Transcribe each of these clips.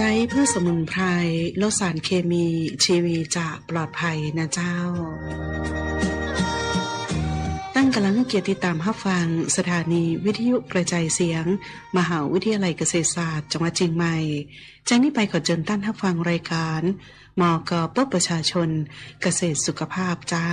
ใจเพื่อสมุนไพรลดสารเคมีชีวีจะปลอดภัยนะเจ้า ตั้งกำลังเกียรติตามฮับฟัง สถานีวิทยุกระจายเสียง มหาวิทยาลัยเกษตรศาสตร์จังหวัดเชียงใหม่จากนี้ไปขอเชิญท่านฮับฟังรายการมอกปประชาชนเกษตรสุขภาพเจ้า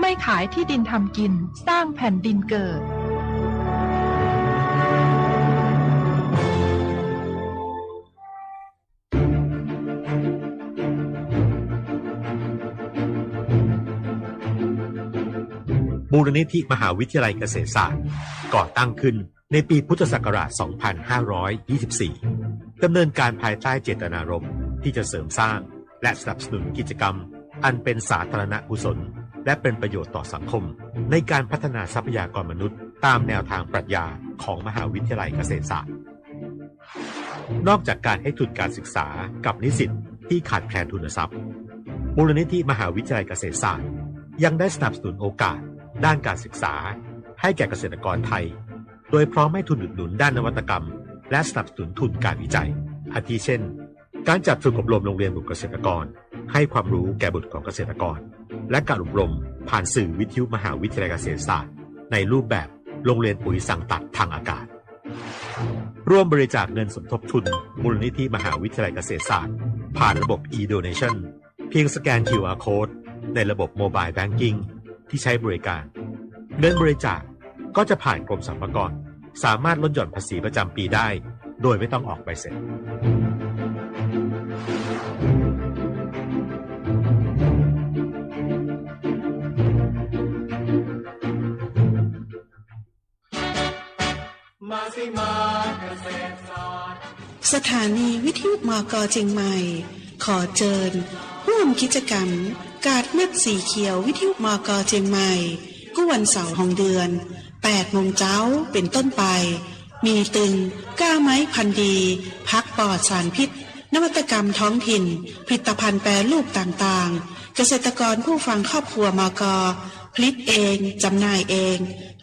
ไม่ขายที่ดินทำกินสร้างแผ่นดินเกิด มูลนิธิมหาวิทยาลัยเกษตรศาสตร์ ก่อตั้งขึ้นในปีพุทธศักราช 2524 ดำเนินการภายใต้เจตนารมณ์ที่จะเสริมสร้างและสนับสนุนกิจกรรม อันเป็นสาธารณกุศล และเป็นประโยชน์ต่อสังคม ในการพัฒนาทรัพยากรมนุษย์ ตามแนวทางปรัชญาของมหาวิทยาลัยเกษตรศาสตร์ นอกจากการให้ทุนการศึกษากับนิสิตที่ขาดแคลนทุนทรัพย์ มูลนิธิมหาวิทยาลัยเกษตรศาสตร์ ยังได้สนับสนุนโอกาส ด้านการศึกษา ให้แก่เกษตรกรไทย โดยพร้อมให้ทุนอุดหนุนด้านนวัตกรรม และสนับสนุนทุนการวิจัย อาทิเช่น การจัดฝึกอบรมโรงเรียนบุตรเกษตรกร ให้ความรู้แก่บุตรของเกษตรกร และการอบรมผ่านสื่อวิทยุมหาวิทยาลัยเกษตรศาสตร์ ในรูปแบบโรงเรียนปุ๋ยสั่งตัดทางอากาศ ร่วมบริจาคเงินสมทบทุน มูลนิธิมหาวิทยาลัยเกษตรศาสตร์ ผ่านระบบ e-donation เพียงสแกน QR code ในระบบ Mobile Banking ที่ใช้บริการ เงินบริจาคก็จะผ่านกรมสรรพากรสามารถลดหย่อนภาษีประจำปีได้ โดยไม่ต้องออกใบเสร็จ ถานีวิทยุมกเชียงใหม่ ขอเชิญร่วมกิจกรรม กาดเม็ดสีเขียววิทยุมกเชียงใหม่ก็วันเสาร์ของเดือน8โมงเจ้าเป็นต้นไป มีตึงก้าไม้พันดี พักปลอดสารพิษ นวัตกรรมท้องถิ่น ผลิตภัณฑ์แปรรูปต่างๆ เกษตรกรผู้ฟังครอบครัวมกผลิตเองจำหน่ายเอง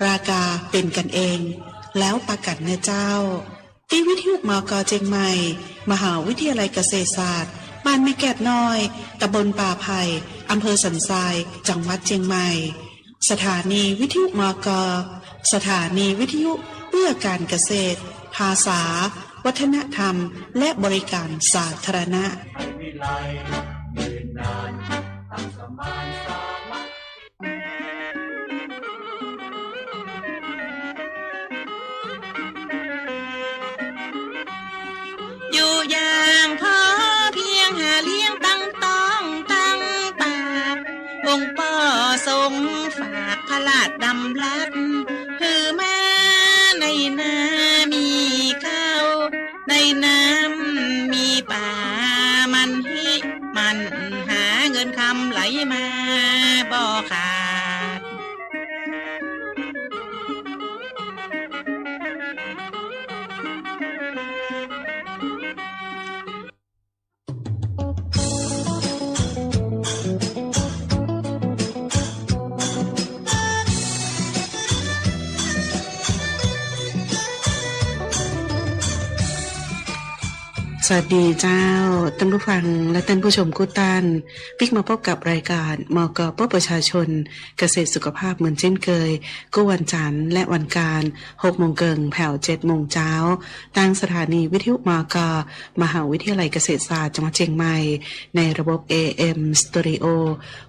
ราคาเป็นกันเอง แล้วประกันเนื้อเจ้า ที่วิทยุมกเจียงใหม่ มหาวิทยาลัยเกษตรศาสตร์ บ้านไม่แกดน้อย ตำบลป่าไผ่อำเภอสันทราย จังหวัดเชียงใหม่ สถานีวิทยุมกสถานีวิทยุเพื่อการเกษตร ภาษา วัฒนธรรม และบริการสาธารณะ อย่างพอเพียงหาเลี้ยงตั้งต้องตั้งปากองค์ป่อทรงฝากพระลาดดำลัก สวัสดีเจ้าท่านผู้ฟังและท่านผู้ชมกุตันปิกมาพบกับรายการมกปประชาชน เกษตรสุขภาพเหมือนเช่นเคยกู้วันจันทร์และวันการ6โมงเกิงแผ่ว7โมงเช้าตั้งสถานีวิทยุมกมหาวิทยาลัยเกษตรศาสตร์จังหวัดเชียงใหม่ ในระบบ AM Stereo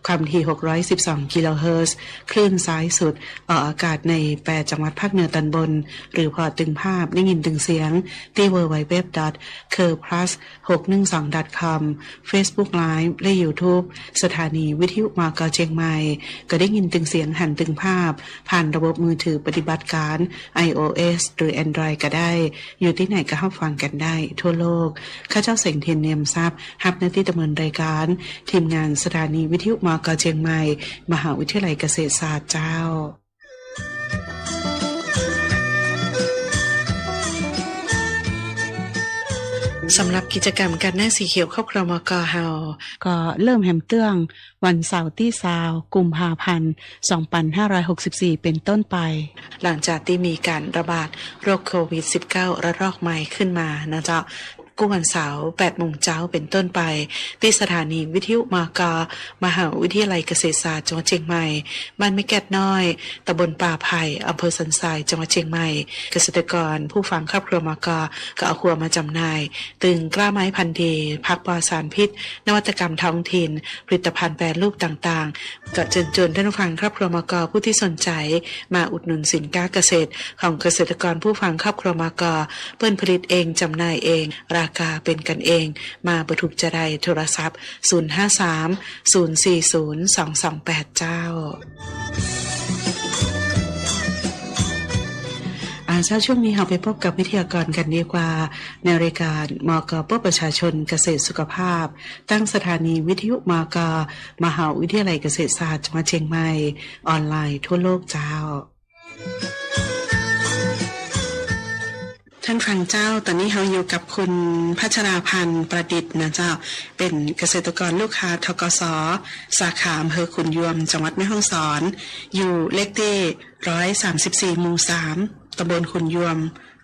ความถี่ 612 กิโลเฮิรตซ์คลื่นซ้ายสุดออกอากาศใน 8 จังหวัดภาคเหนือตอนบน หรือพอตึงภาพได้ยินตึงเสียงที่ www. c u r plus 612 com Facebook Live และ YouTube สถานีวิทยุมากเชียงใหม่ ก็ได้ยินตึงเสียงหันตึงภาพ ผ่านระบบมือถือปฏิบัติการ iOS หรือ Android ก็ได้ อยู่ที่ไหนก็รับฟังกันได้ ทั่วโลก ข้าเจ้าเสงเทียนเนียมทรัพย์ฮับหน้าที่ดำเนินรายการ ทีมงานสถานีวิทยุมากเชียงใหม่ มหาวิทยาลัยเกษตรศาสตร์เจ้า สำหรับกิจกรรมการหน้าสีเขียวครอบครัวมกเฮาก็เริ่มแหมเตื้องวันเสาร์ที่ซาวกุมภาพันธ์2564 เป็นต้นไป หลังจากที่มีการระบาดโรคโควิด -19 ระลอกใหม่ขึ้นมานะจ๊ กวันเสาร์8โมงเช้าเป็นต้นไป ที่สถานีวิทยุมากา มหาวิทยาลัยเกษตรศาสตร์จังหวัดเชียงใหม่ บ้านไม่แกดน้อยตำบลป่าไผ่อำเภอสันทรายจังหวัดเชียงใหม่ เกษตรกรผู้ฟังครอบครัวมากาก็เอาครัวมาจำหน่าย ตึงกล้าไม้พันธุ์ดีพักปลอดสารพิษ นวัตกรรมท้องถิ่น ผลิตภัณฑ์แปรรูปต่างๆก็เชิญชวนท่านผู้ฟังครอบครัวมากาผู้ที่สนใจ มาอุดหนุนสินค้าเกษตร ของเกษตรกรผู้ฟังครอบครัวมากาเปิ้นผลิตเองจำหน่ายเองราคาเป็นกันเอง มาประทุกจะได้โทรศัพท์ 053 040 228 เจ้าอาเช้าช่วงนี้เราไปพบกับวิทยากรกันดีกว่า ในรายการมกปประชาชนเกษตรสุขภาพ ตั้งสถานีวิทยุมกมหาวิทยาลัยเกษตรศาสตร์จังหวัดเชียงใหม่ ออนไลน์ทั่วโลกเจ้า ท่านฟังเจ้า ตอนนี้เราอยู่กับคุณพัชราพันธ์ประดิษฐ์นะเจ้า เป็นเกษตรกรลูกค้าทกศสาขาอำเภอขุนยวม จังหวัดแม่ฮ่องสอน อยู่เลขที่ร้อยสามสิบสี่หมู่สามตำบลขุนยวม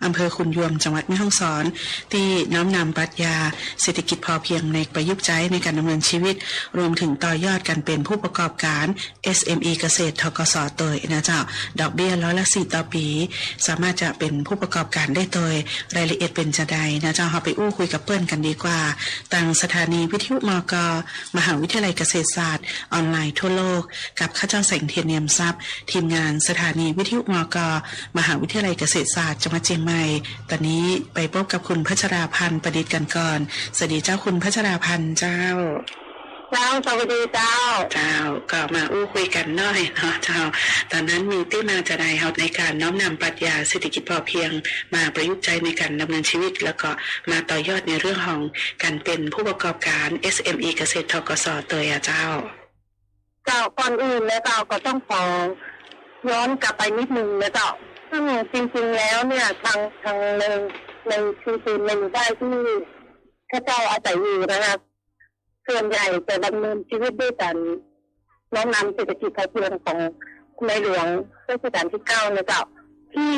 อำเภอขุนยวมจังหวัดแม่ฮ่องสอน ที่น้อมนำปรัชญาเศรษฐกิจพอเพียงในประยุกต์ใช้ในการดำเนินชีวิต รวมถึงต่อยอดกันเป็นผู้ประกอบการ SME เกษตรทกสเตยนะเจ้าดอกเบี้ยร้อยละสี่ต่อปี สามารถจะเป็นผู้ประกอบการได้โดยรายละเอียดเป็นจะใดนะเจ้าเราไปอู้คุยกับเปิ้ลกันดีกว่าต่างสถานีวิทยุมกมหาวิทยาลัยเกษตรศาสตร์ ออนไลน์ทั่วโลก กับข้าเจ้าแสงเทียนเนียมทรัพย์ ทีมงานสถานีวิทยุมกมหาวิทยาลัยเกษตรศาสตร์จังหวัดเชียงใหม่ ตอนนี้ไปพบกับคุณพัชราพันธ์ประดิษฐ์กันก่อน สวัสดีเจ้าคุณพัชราพันธ์เจ้า เจ้าสวัสดีเจ้า เจ้าก็มาอู้คุยกันหน่อยเนาะเจ้า ตอนนั้นมีที่มาจะใดครับในการน้อมนำปรัชญาเศรษฐกิจพอเพียง มาประยุกต์ใช้ในการดำเนินชีวิต แล้วก็มาต่อยอดในเรื่องของการเป็นผู้ประกอบการ SME เกษตรทกสเตยอะเจ้า เจ้าก่อนอื่นนะเจ้าก็ต้องขอย้อนกลับไปนิดนึงนะเจ้า ซึ่งจริงๆแล้วเนี่ยทางทางในในชุมชนในหมู่บ้านที่ข้าเจ้าอาศัยอยู่นะครับส่วนใหญ่จะดำเนินชีวิตด้วยการน้อมนำเศรษฐกิจพอเพียงของในหลวงรัชกาลที่เก้านะเจ้าที่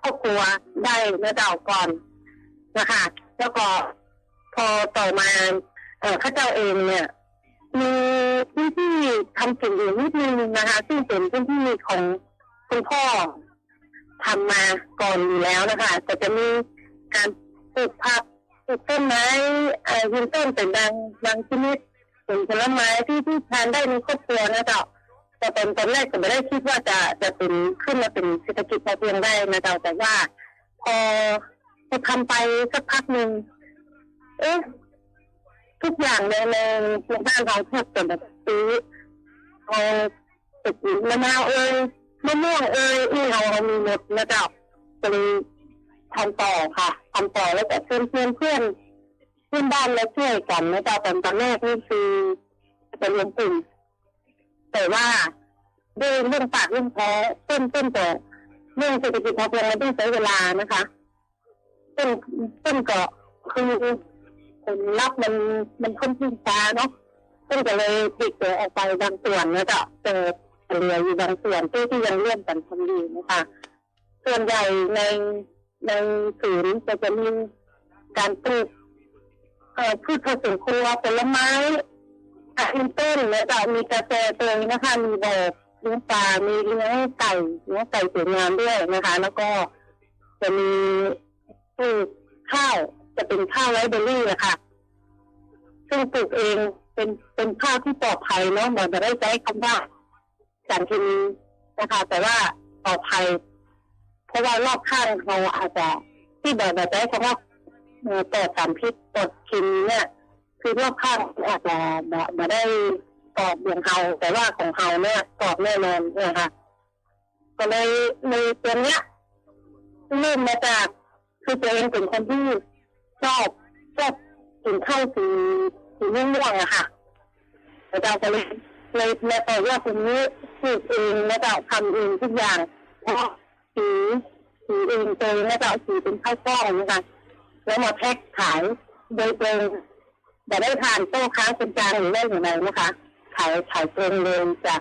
ครอบครัวได้นะเจ้าก่อนนะคะแล้วก็พอต่อมาเออข้าเจ้าเองเนี่ยมีพื้นที่ทำสิ่งอื่นนิดนึงนะคะ ซึ่งเป็นพื้นที่ของ คุณพ่อทำมาก่อนอยู่แล้วนะคะแต่จะมีการปลูกผักปลูกต้นไม้เอ่อยืนต้นเป็นบางบางชนิดเป็นผลไม้ที่ที่ทานได้ในครอบครัวนะเจ้าแต่เป็นตอนแรกก็ไม่ได้คิดว่าจะจะเป็นขึ้นมาเป็นเศรษฐกิจพอเพียงได้นะเจ้าแต่ว่า พอพอทำไปสักพักหนึ่งเอ๊ะทุกอย่างในในในบ้านเราแทบจะแบบซื้อเอาติดมะนาวเอ้ย มะม่วงเอ้ยนี่เราเรามีหมดนะเจ้าก็เลยทำต่อค่ะทำต่อแล้วแต่เพื่อนเพื่อนเพื่อนเพื่อนบ้านเราช่วยกันนะเจ้าตอนตอนแรกนี่คือจะรวมกลุ่มแต่ว่าด้วยเรื่องปากเรื่องแพ้ต้นต้นแต่เรื่องเศรษฐกิจพอเพียงมันต้องใช้เวลานะคะต้นต้นก็คือผลลัพธ์มันมันค่อนข้างช้าเนาะซึ่งก็เลยปลีกตัวออกไปบางส่วนนะจ๊ะเจอ เหลืออยู่บางส่วนที่ที่ยังร่วมกันทำดีนะคะ ส่วนใหญ่ในในศูนย์ก็จะมีการปลูกเอ่อพืชผักสวนครัวผลไม้อาหารต้นแล้วก็มีกาแฟเองนะคะมีแบบเลี้ยงปลา มีเลี้ยงไก่เลี้ยงไก่สวยงามด้วยนะคะ แล้วก็จะมีปลูกข้าวจะเป็นข้าวไรเบอรี่อะค่ะ ซึ่งปลูกเองเป็นเป็นข้าวที่ปลอดภัยเนาะเหมือนจะได้ใช้คำว่า สารเคมีนะคะ แต่ว่าปลอดภัยเพราะว่ารอบข้างเราอาจจะที่แบบแบบใช้คำว่าเปลอดสารพิษปลอดเคมีเนี่ยคือรอบข้างอาจจะแบบไม่ได้ปลอดอย่างเขาแต่ว่าของเขาเนี่ยปลอดแน่นอนนะคะก็เลยในตัวเนี้ยเริ่มมาจากคือตัวเองเป็นคนที่ชอบชอบกินข้าวสีสีม่วงๆอะค่ะแล้วเราก็เลยเลยเลยต่อยอดตรงนี้ ปลูกเองแล้วก็ทำเองทุกอย่างเพราะสีสีเองเองแล้วก็เอาสีเป็นข้าวกล้องนะคะแล้วมาแพ็คขายโดยตรงแต่ได้ทานโต้ค้างเป็นจานหรือได้อย่างไรนะคะ ขายขายตรงเลยจาก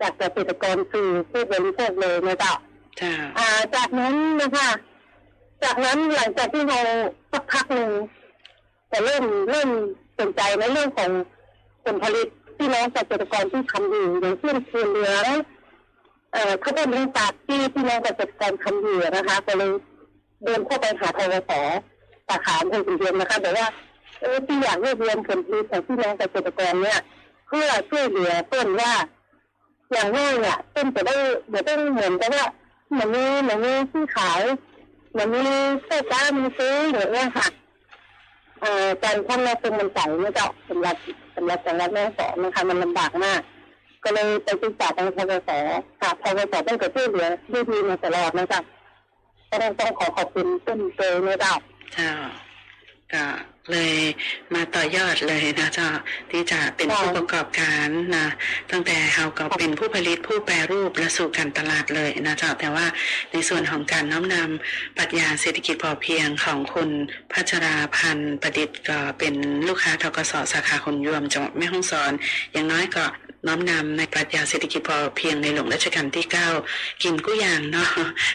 จากเกษตรกรคือผู้บริโภคเลยนะจ๊ะจ้าอ่า จากนั้นนะคะ จากนั้นหลังจากที่เราสักพักหนึ่งจะเริ่มเริ่มสนใจในเรื่องของผลผลิต ที่น้องเกษตรกรที่ทำอยู่อย่างเช่นคือเหลือเอ่อข้าวโพดเลี้ยงสัตว์ที่พี่น้องเกษตรกรทำอยู่นะคะก็เลยเดินเข้าไปหาทกสสาขาอำเภอสีเทีนะคะบอกว่าเออที่อยากรวบรวมผลผลิตของพี่น้องเกษตรกรเนี่ย เพื่อช่วยเหลือต้นว่า อย่างน้อยเนี่ยต้นจะได้เดี๋ยวต้องเหมือนกับว่าเหมือนมีเหมือนมีที่ขายเหมือนมีเสื้อจ้ามีซื้ออย่างเงี้ยค่ะ การทำนาเป็นมันใส่เนี่ยเจ้าสำหรับสำหรับจังหวัดแม่สอนนะคะมันลำบากมาก ก็เลยไปศึกษาทางพกสค่ะพกสต้องเกิดช่วยเหลือด้วยดีมาตลอดนะจ๊ะก็ต้องขอขอบคุณต้นเตยนะเจ้าเจ้าก็ เลยมาต่อยอดเลยนะเจ้าที่จะเป็นผู้ประกอบการนะตั้งแต่เราก็เป็นผู้ผลิตผู้แปรรูปและสู่การตลาดเลยนะเจ้าแต่ว่าในส่วนของการน้อมนำปรัชญาเศรษฐกิจพอเพียงของคุณพัชราพันธ์ประดิษฐ์ก็เป็นลูกค้าทกสสาขาคนยวมจังหวัดแม่ฮ่องสอน อย่างน้อยก็น้อมนำในปรัชญาเศรษฐกิจพอเพียงในหลวงรัชกาลที่เก้ากินกู้อย่างเนาะ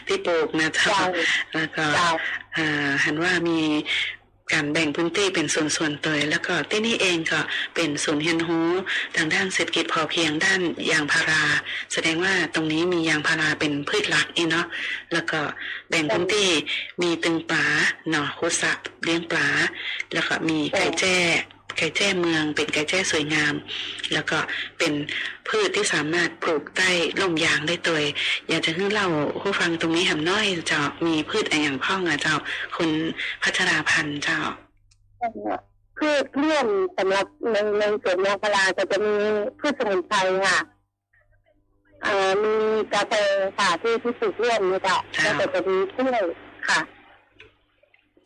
ที่ปลูกนะเจ้าเจ้าแล้วก็เจ้าอ่าหันว่ามี การแบ่งพื้นที่เป็นส่วนๆตัวแล้วก็ที่นี่เองก็เป็นศูนย์เรียนรู้ทางด้านเศรษฐกิจพอเพียงด้านยางพารา แสดงว่าตรงนี้มียางพาราเป็นพืชหลักอีเนาะแล้วก็แบ่งพื้นที่มีตึงปลาเนาะคุสับเลี้ยงปลาแล้วก็มีไก่แจ้ ไก่แจ้เมือง เป็นไก่แจ้สวยงาม แล้วก็เป็นพืชที่สามารถปลูกใต้ร่มยางได้ตัวเองอยากจะให้เล่าผู้ฟังตรงนี้แหมน้อยเจ้ามีพืชอะไรอย่างพ่องอะเจ้าคุณพัชราพันธ์เจ้าพืชเลี่ยมสำหรับในในสวนยางพาราก็จะมีพืชสมุนไพรค่ะอ่ามีกาแฟค่ะที่ที่ปลูกเลี่ยมนี่จ้ะค่ะแล้วก็จะมีกล้วยค่ะ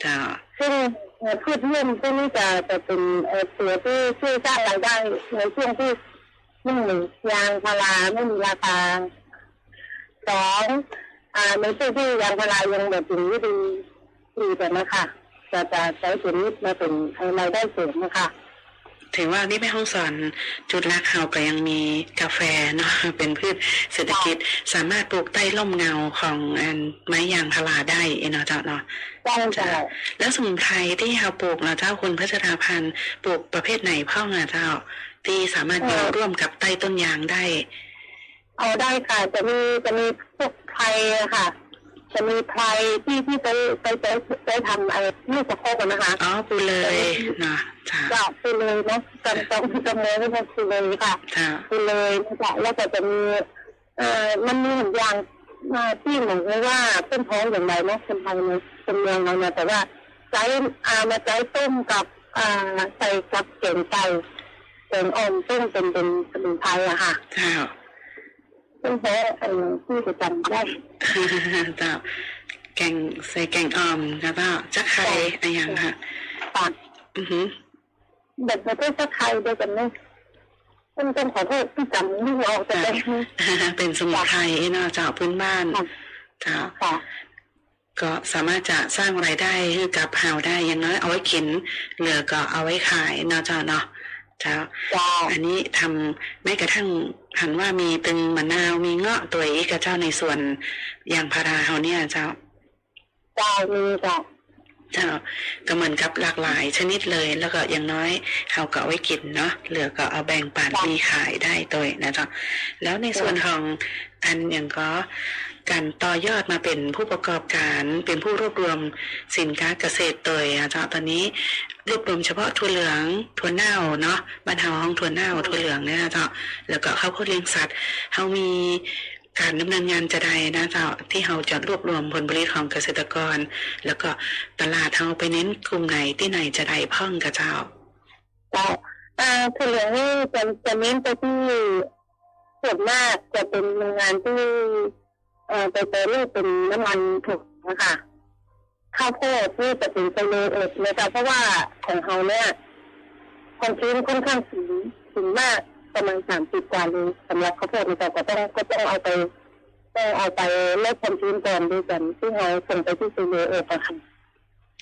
เจ้าซึ่งเอ่อ พืชเลี่ยมพวกนี้จะจะเป็นเอ่อตัวที่ช่วยสร้างรายได้ในช่วงที่หนึ่งยางพาราไม่มีราคาสองอ่าในช่วงที่ยางพารายังแบบถึงดีดีแต่นะคะจะจะใช้ตัวนี้มาเป็นรายได้เสริมนะคะ ถือว่านี่แม่ห้องสอนจุดรักเฮาก็ยังมีกาแฟเนาะเป็นพืชเศรษฐกิจสามารถปลูกใต้ร่มเงาของอันไม้ยางพาราได้เนาะเจ้าเนาะได้จ้ะแล้วสมุนไพรที่เราปลูกนะเจ้าคุณพัชราพันธ์ปลูกประเภทไหนพ่องอะเจ้า ที่สามารถอยู่ร่วมกับใต้ต้นยางได้ เอาได้ค่ะจะมีจะมีพวกไพรอะค่ะ จะมีไพรที่ที่ไปไปไปไปทำไอ้ลูกสะโพกอะนะคะอ๋อปูเลยเนาะจ้าก็ไปเลยเนาะจำจำจำเลยไม่ใช่คือเลยค่ะจ้าไปเลยนะคะแล้วก็จะมีเอ่อมันมีเหมือนอย่างมาที่เหมือนกับว่าต้นท้องอย่างไรเนาะคนไทยในเป็นเมืองเราเนี่ยแต่ว่าใช้อามาใช้ต้มกับอ่าใส่กับเกงไก่เกงอ่อมต้มเป็นเป็นสมุนไพรอะค่ะ เจ้าซึ่งแท้เอ่อที่จะจำได้เจ้าแกงใส่แกงอ่อมนะเจ้าจักไข่อะไรอย่างค่ะปากอือหือแบบประเทศไทยด้วยกันไหมต้องต้องขอโทษที่จำไม่ออกแต่เป็นเป็นสมุนไพรเนาะเจ้าพื้นบ้านค่ะเจ้าค่ะก็สามารถจะสร้างรายได้ให้กับเฮาได้อย่างน้อยเอาไว้กินเหลือก็เอาไว้ขายเนาะเจ้าเนาะ เจ้าจ้า อันนี้ทำแม้กระทั่งหันว่ามีตึงมะนาวมีเงาะตัวอีกกับเจ้าในส่วนยางพาราเฮาเนี่ยเจ้าจ้ามีจ้าเจ้าเนาะก็เหมือนกับหลากหลายชนิดเลย แล้วก็อย่างน้อยเฮาก็เอาไว้กินเนาะเหลือก็เอาแบ่งปันมีขายได้ตัวนะจ๊ะแล้วในส่วนของอันอย่างก็ การต่อยอดมาเป็นผู้ประกอบการเป็นผู้รวบรวมสินค้าเกษตรตัวอะจ๊ะตอนนี้รวบรวมเฉพาะถั่วเหลืองถั่วเน่าเนาะบ้านเฮาห้องถั่วเน่าถั่วเหลืองเนี่ยนะจ๊ะแล้วก็ข้าวโพดเลี้ยงสัตว์เฮามีการดำเนินงานจะใดนะเจ้าที่เฮาจะรวบรวมผลผลิตของเกษตรกร แล้วก็ตลาดเฮาไปเน้นกลุ่มไหนที่ไหนจะได้พ่องกับเจ้าเจ้าอ่าคือเหลืองนี่จะจะเน้นไปที่ส่วนมากจะเป็นโรงงานที่ เอ่อไปแปรรูปเป็นน้ำมันถูกนะคะข้าวโพดที่จะเป็นไซเลเอดนะคะเพราะว่าของเขาเนี่ยความชื้นค่อนข้างสูงสูงมากประมาณสามสิบกว่าเลยสำหรับข้าวโพดนะคะก็ต้องก็ต้องเอาไปต้องเอาไปลดความชื้นก่อนด้วยกันที่เราส่งไปที่ไซเลเอดนะคะ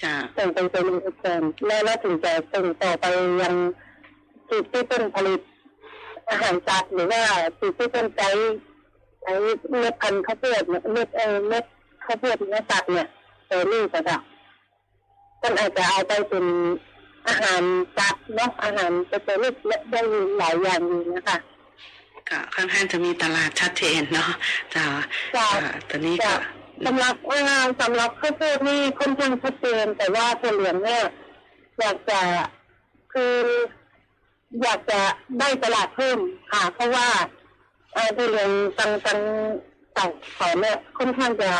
จ้าส่งไปเป็นอุปกรณ์แล้วแล้วถึงจะส่งต่อไปยังจุดที่เป็นผลิตอาหารสัตว์หรือว่าจุดที่เป็นใช้ ใช้เม็ดพันธุ์ข้าวโพดเนี่ยเม็ดเออเม็ดข้าวโพดเนื้อสัตว์เนี่ยเออนี่ก็ได้มันอาจจะเอาไปเป็นอาหารสัตว์เนาะอาหารไปเป็นรูปได้หลายอย่างอยู่นะคะก็ค่อนข้างจะมีตลาดชัดเจนเนาะจ้าจ้ะอ่าตอนนี้ก็สำหรับว่าสำหรับข้าวโพดนี่ค่อนข้างชัดเจนแต่ว่าถั่วเหลืองเนี่ยอยากจะคืออยากจะได้ตลาดเพิ่มค่ะ เพราะว่า เอ่อถั่เหลืองตังตังต่างขอเนี่ยค่อนข้างจะ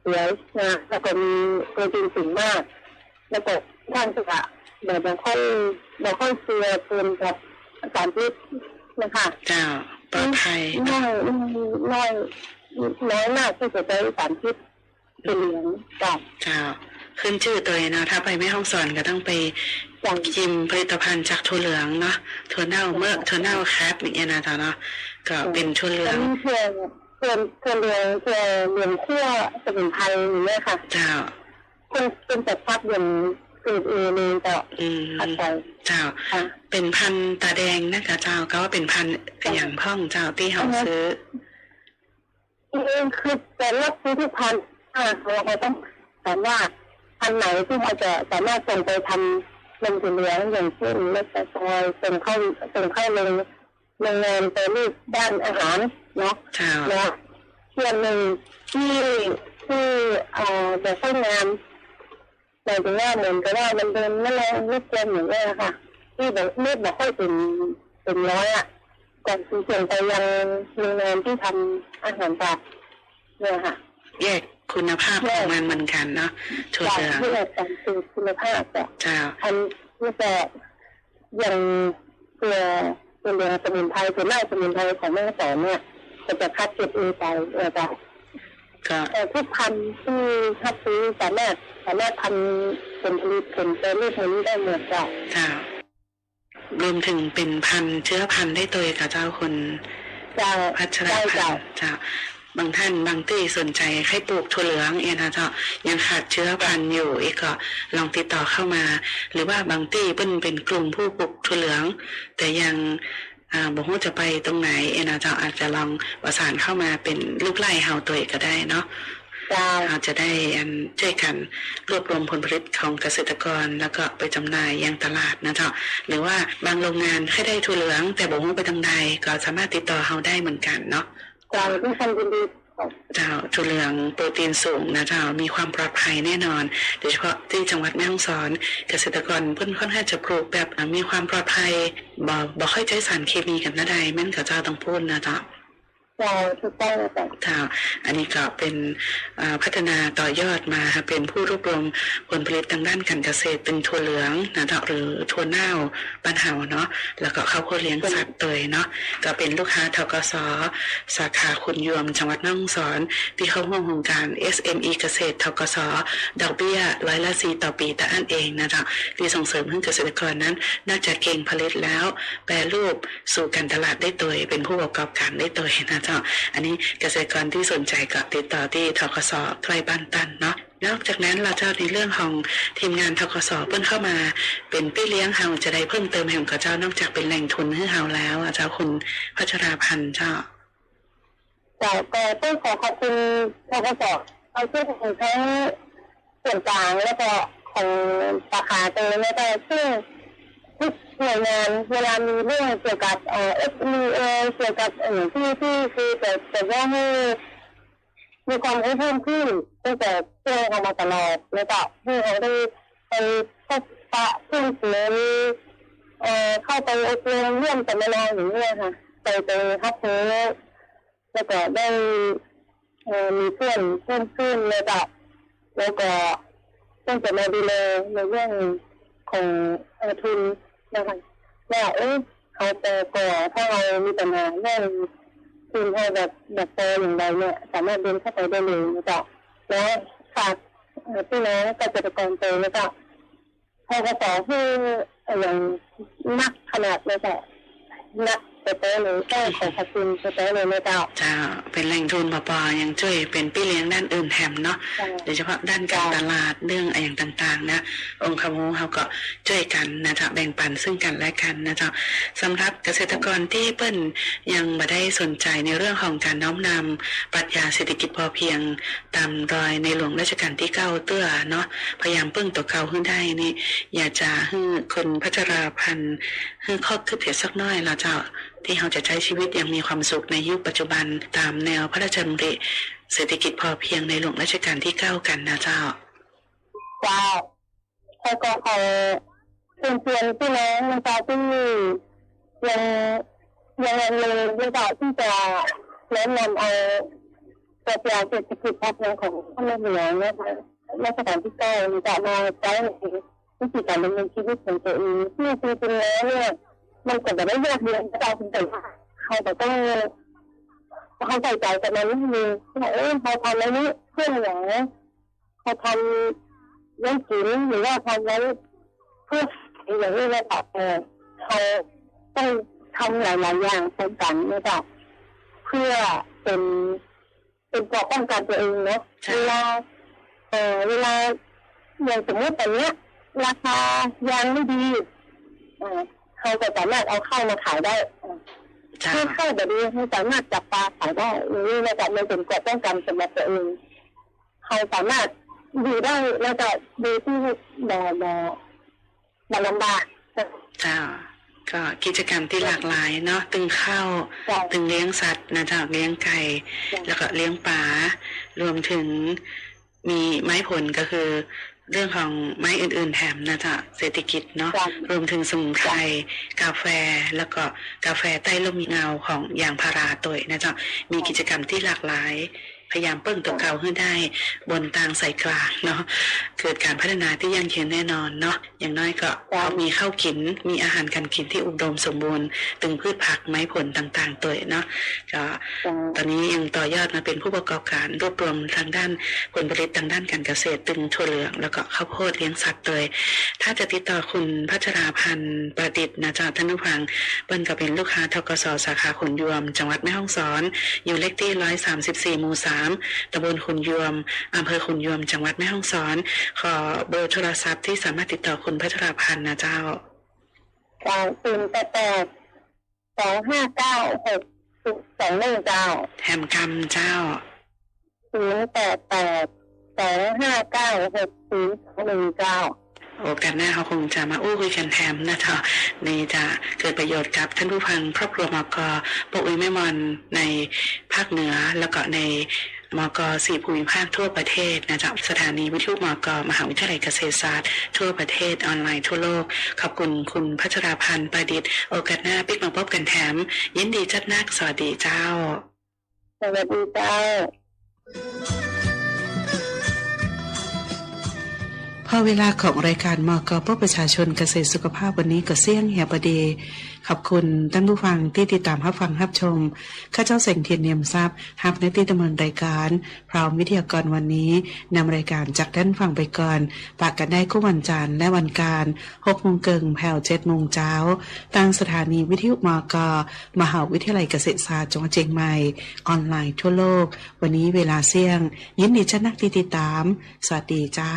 เสวยนะแล้วก็มีโปรตีนสูงมากแล้วก็ท่านจะแบบไม่ค่อยไม่ค่อยเชื่อเกินกับสารพิษนะคะเจ้าปลอดภัยน้อยน้อยน้อยมากที่จะใช้สารพิษเป็นเหลืองกับเจ้าขึ้นชื่อตัวเองนะถ้าไปแม่ห้องสอนก็ต้องไปอย่างชิมผลิตภัณฑ์จากถั่วเหลืองเนาะถั่วเน่าเมื่อถั่วเน่าแคปอย่างเงี้ยนะจ๊ะเนาะ ก็เป็นถั่วเหลืออังนนี้เพื่อเพื่อเพื่อเหลืองเพื่อเหลืองคั่วสมุนไพรอย่างเงี้ยค่ะเจ้าคนเป็นแต่พัดอย่างสูตรเอเลยแต่อืมผัดไปเจ้า ค่ะ เป็นพันธุ์ตาแดงนะคะเจ้าก็ว่าเป็นพันธุ์อย่างพ่องเจ้าที่เขาซื้อเองคือแต่ละซื้อทุกพันธุ์อ่าเราก็ต้องถามว่าพันธุ์ไหนที่เราจะสามารถส่งไปทำเป็นถั่วเหลืองอย่างเช่นเล็กซอยส่งเข้าส่งเข้าโรง โรงงานไปรูปด้านอาหารเนาะเจ้านะส่วนหนึ่งที่ที่เอ่อจะสร้างงานหมายถึงว่าเหมือนกับว่ามันเป็นแมลงลูกเกมอย่างเงี้ยค่ะ ที่แบบเลือดแบบค่อยเป็นเป็นร้อยอะก่อนที่ส่งไปยังโรงงานที่ทำอาหารสัตว์เนี่ยค่ะแยกคุณภาพของมันเหมือนกันเนาะถั่วจากเหลืองที่เราการสืบคุณภาพแต่เจ้าอันที่จะอย่างตั วตัวเรืองสมุนไพรตัวไม้สมุนไพรของแม่สอนเนี่ยก็จะคัดเก็บเองไปเออจ้ะก็แต่ทุกพันธุ์ที่ทับซื้อสามารถสามารถทำผลผลิตผลเติมผลได้หมดจ้ะเจ้ารวมถึงเป็นพันธุ์เชื้อพันธุ์ได้ตัวกับเจ้าคนจะพัชราได้พัจ้ะนธุ์เจ้า บางท่านบางที่สนใจให้ปลูกถั่วเหลืองเองนะเจ้ายังขาดเชื้อพันธุ์อยู่อีกก็ลองติดต่อเข้ามา หรือว่าบางที่เป็นเป็นกลุ่มผู้ปลูกถั่วเหลือง แต่ยังอ่าบอกว่าจะไปตรงไหนเองนะเจ้าอาจจะลองประสานเข้ามาเป็นลูกไล่เฮาตัวเองก็ได้เนาะจ้ะเราจะได้อันช่วยกันรวบรวมผลผลิตของเกษตรกรแล้วก็ไปจำหน่ายยังตลาดนะเจ้าหรือว่าบางโรงงานแค่ได้ถั่วเหลือง แต่บอกว่าไปทางใดก็สามารถติดต่อเราได้เหมือนกันเนาะ จ้ะที่ทำยินดีเจ้าถั่วเหลืองโปรตีนสูงนะเจ้ามีความปลอดภัยแน่นอน โดยเฉพาะที่จังหวัดแม่ฮ่องสอน เกษตรกรเพิ่นค่อนข้างจะปลูกแบบมีความปลอดภัยบ่บ่ค่อยใช้สารเคมีกันนะใดแม่นกับเจ้าต้องพูดนะเจ้า จ้ะถูกต้องจ้ะค่ะอันนี้ก็เป็นพัฒนาต่อยอดมาค่ะเป็นผู้รวบรวมผลผลิตทางด้านการเกษตรเป็นถั่วเหลืองนะหรือถั่วเน่าบ้านเฮาเนาะแล้วก็ข้าวโพดเลี้ยงสัตว์เตยเนาะก็เป็นลูกค้าทกสสาขาคุณยวมจังหวัดแม่องสอน ที่เข้าร่วมโครงการ SME เกษตรทกสดอกเบี้ยร้อยละสี่ต่อปีแต่อันเองนะเจ๊ะที่ส่งเสริมให้เกษตรกรนั้นนอกจากเก่งผลิตแล้ว แปรรูปสู่การตลาดได้ตัวเป็นผู้ประกอบการได้ตัวนะเจ้า อันนี้เกษตรกรที่สนใจก็ติดต่อที่ทกสใกล้บ้านตันเนาะนอกจากนั้นเราเจ้าในเรื่องของทีมงานทกสเพิ่นเข้ามา เป็นพี่เลี้ยงเฮาจะได้เพิ่มเติมให้กับเจ้านอกจากเป็นแหล่งทุนให้เฮาแล้วอะเจ้าคุณพัชราพันธ์เจ้าแต่แต่ต้องขอขอบคุณทกสเอาช่วยถึงทั้งส่วนกลางแล้วก็ขอของสาขาตรงนี้แต่ซึ่ง ทุกหน่วยงานเวลามีเรื่องเกี่ยวกับเอ่อเอฟมีเอเกี่ยวกับเอ่อที่ที่คือแต่แต่ว่าให้มีความรู้เพิ่มขึ้นตั้งแต่เพื่อนเขามาตลอดแล้วก็เพื่เขาได้ไปพบปะเพื่อนเสียงเอ่อเข้าไปอบรมเรื่องสัมมนาอย่างเงี้ยค่ะไปไปฮับเพื่อแล้วก็ได้เอ่อมีเพื่อนเพิ่มขึ้นแล้วก็แล้วก็ต้องจะมาดูแลในเรื่องของทุน นะคะว่าเอ๊ะเขาแต่ก่อถ้าเรามีปัญหาเรื่องทุนให้แบบแบบโตอย่างไรเนี่ย สามารถเดินเข้าไปได้เลยนะจ๊ะแล้วฝากพี่น้องเกษตรกรโตนะจ๊ะพอกสอคืออย่างนักขนาดเลยจ้ะนัก โตๆเลยก็ขอขอบคุณโตๆเลยนะจ๊ะเจ้าเป็นแหล่งทุนปอปอยังช่วยเป็นพี่เลี้ยงด้านอื่นแถมเนาะจ้ะโดยเฉพาะด้านการตลาดเรื่องอะไรอย่างต่างๆ นะ องค์คมูเขาก็ช่วยกันนะจ๊ะแบ่งปันซึ่งกันและกันนะจ๊ะสำหรับเกษตรกรที่เปิ้นยังไม่ได้สนใจในเรื่องของการน้อมนำปรัชญาเศรษฐกิจพอเพียงตามรอยในหลวงรัชกาลที่เก้าเตื้อเนาะพยายามเปิ้งตัวเก่าขึ้นได้นี่ อยากจะให้คนพัชราพันธ์ให้ข้อคืบเพียสักน้อยเราเจ้าที่เขาจะใช้ชีวิตอย่างมีความสุขในยุคปัจจุบันตามแนวพระราชดำริเศรษฐกิจพอเพียงในหลวงรัชกาลที่เก้ากันนะเจ้าเจ้าแล้วก็ขอเชิญชวนพี่น้องนะคะที่ยังยังลังเลไม่ได้ที่จะแนะนำเอาปรัชญาเศรษฐกิจพอเพียงของท่านในหลวงนะคะรัชกาลที่เก้าจะมาใช้ในวิธีการดำเนินชีวิตของตัวเองที่จริงๆแล้วเนี่ย มันก็จะได้แยกเรียนกระจเป็นแต่ว่าเขาจะต้องเขาใส่ใจกับมันนิดนึงว่าเออเขาทำอะไรนี้เพื่ออย่างเขาทำเรื่องกินหรือว่าทำไว้เพื่ออย่างนี้นะค่ะเออเขาต้องทำหลายๆอย่างพร้อมกันนะคะเพื่อเป็นเป็นเกราะป้องกันตัวเองเนาะเวลาเออเวลาอย่างสมมติตอนเนี้ย ราคายางไม่ดี เออ เขาจะสามารถเอาเข้ามาขายได้เออเจ้าเพื่อเข้าแบบนี้เขาสามารถจับปลาขายได้อย่างนี้นะจ๊ะมันเป็นเกราะป้องกันสำหรับตัวเองเขาสามารถดูได้แล้วก็ดูที่บ่บ่บ่ลำบากเจ้าก็กิจกรรมที่หลากหลายเนาะตึงข้าวจ้ะตึงเลี้ยงสัตว์นะเจ้าเลี้ยงไก่จ้ะแล้วก็เลี้ยงปลารวมถึงมีไม้ผลก็คือ เรื่องของไม้อื่น ๆ แถมนะจ๊ะเศรษฐกิจเนาะจ้ะรวมถึงสมุนไพรกาแฟแล้วก็กาแฟใต้ร่มเงาของยางพาราตัวนะจ๊ะมีกิจกรรมที่หลากหลาย พยายามเปิ้งตัวเก่าให้ได้ บนทางสายกลางเนาะเกิดการพัฒนาที่ยั่งยืนแน่นอนเนาะอย่างน้อยก็มีข้าวกิน มีอาหารการกินที่อุดมสมบูรณ์ตึงพืชผักไม้ผลต่างๆตัวเนาะก็ตอนนี้ยังต่อยอดมาเป็นผู้ประกอบการรวบรวมทางด้านผลผลิตทางด้านการเกษตร ตึงถั่วเหลืองแล้วก็ข้าวโพดเลี้ยงสัตว์เลยถ้าจะติดต่อคุณพัชราพันธ์ประดิษฐ์นะจ๊ะท่านผู้ฟังเปิ้นก็เป็นลูกค้าทกสสาขาขนยวม จังหวัดแม่ฮ่องสอน อยู่เลขที่ร้อยสามสิบสี่หมู่สามตำบลขุนยวมอำเภอขุนยวม จังหวัดแม่ฮ่องสอน ขอเบอร์โทรศัพท์ที่สามารถติดต่อคุณพัชราพันธ์นะเจ้าสองศูนย์แปดแปดสองห้าเก้าหกสองหนึ่งเก้าแถมกำเจ้าศูนย์แปดแปดสองห้าเก้าหกศูนย์สองหนึ่งเก้า โอกาสหน้าเขาคงจะมาอู้คุยกันแถมนะเจ้านี่จะเกิดประโยชน์กับท่านผู้ฟังครอบครัวมกปกอุยแม่มอนในภาคเหนือแล้วก็ในมกสี่ภูมิภาคทั่วประเทศนะจ๊ะสถานีวิทยุมกมหาวิทยาลัยเกษตรศาสตร์ ทั่วประเทศออนไลน์ทั่วโลก ขอบคุณคุณพัชราพันธ์ประดิษฐ์โอกาสหน้าปิ๊กมาพบกันแถม ยินดีจัดนักสวัสดีเจ้า สวัสดีเจ้า พอเวลาของรายการมอกเพื่อประชาชนเกษตรสุขภาพวันนี้ก็เสี่ยงเหียประเด ขอบคุณท่านผู้ฟังที่ติดตามรับฟังรับชม ข้าเจ้าเสงเทียนเนียมทรัพย์ฮับในที่ดำเนินรายการ พร้อมวิทยากรวันนี้นำรายการจากท่านฟังไปก่อนปากกันได้คู่วันจันทร์และวันการ6โมงเกิงแผ่ว7โมงเช้าทางสถานีวิทยุมกมหาวิทยาลัยเกษตรศาสตร์จังหวัดเชียงใหม่ ออนไลน์ทั่วโลก วันนี้เวลาเสี่ยง ยินดีชนักที่ติดตาม สวัสดีเจ้า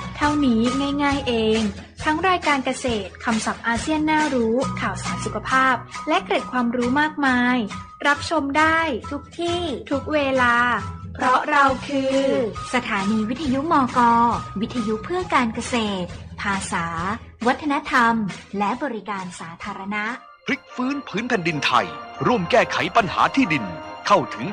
เท่านี้ง่ายๆเอง ทั้งรายการเกษตรคำศัพท์อาเซียนน่ารู้ ข่าวสารสุขภาพ และเกร็ดความรู้มากมาย รับชมได้ทุกที่ทุกเวลา เพราะเราคือ สถานีวิทยุมก วิทยุเพื่อการเกษตร ภาษา วัฒนธรรม และบริการสาธารณะ พลิกฟื้นผืนแผ่นดินไทย ร่วมแก้ไขปัญหาที่ดินเข้าถึง